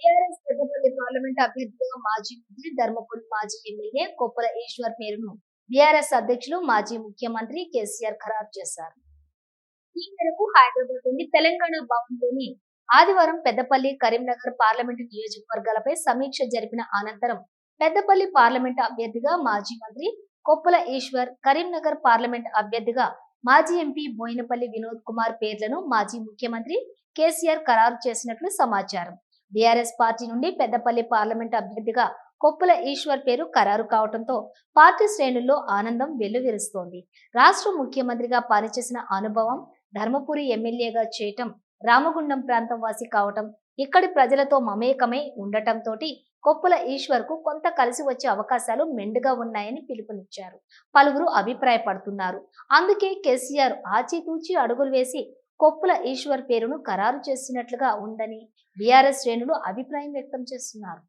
TRS Peddapalli parliament అభ్యర్థిగా మాజీ మంత్రి ధర్మపురి మాజీ ఎమ్మెల్యే కొప్పల ఈశ్వర్ పేరును బీఆర్ఎస్ అధ్యక్షులు మాజీ ముఖ్యమంత్రి కేసీఆర్ ఖరారు చేశారు. ఈ మేరకు హైదరాబాద్ నుండి తెలంగాణ భవన్లోని ఆదివారం పెద్దపల్లి కరీంనగర్ పార్లమెంటు నియోజకవర్గాలపై సమీక్ష జరిపిన అనంతరం పెద్దపల్లి పార్లమెంటు అభ్యర్థిగా మాజీ మంత్రి కొప్పల ఈశ్వర్ కరీంనగర్ పార్లమెంట్ అభ్యర్థిగా మాజీ ఎంపీ బోయినపల్లి వినోద్ కుమార్ పేర్లను మాజీ ముఖ్యమంత్రి కేసీఆర్ ఖరారు చేసినట్లు సమాచారం. బీఆర్ఎస్ పార్టీ నుండి పెద్దపల్లి పార్లమెంట్ అభ్యర్థిగా కొప్పుల ఈశ్వర్ పేరు ఖరారు కావడంతో పార్టీ శ్రేణుల్లో ఆనందం వెల్లువిరుస్తోంది. రాష్ట్ర ముఖ్యమంత్రిగా పనిచేసిన అనుభవం ధర్మపురి ఎమ్మెల్యేగా చేయటం రామగుండం ప్రాంతం వాసి కావటం ఇక్కడి ప్రజలతో మమేకమై ఉండటంతో కొప్పుల ఈశ్వర్కు కొంత కలిసి వచ్చే అవకాశాలు మెండుగా ఉన్నాయని పిలుపునిచ్చారు. పలువురు అభిప్రాయపడుతున్నారు. అందుకే కేసీఆర్ ఆచితూచి అడుగులు వేసి కొప్పుల ఈశ్వర్ పేరును ఖరారు చేసినట్లుగా ఉందని బీఆర్ఎస్ శ్రేణులు అభిప్రాయం వ్యక్తం చేస్తున్నారు.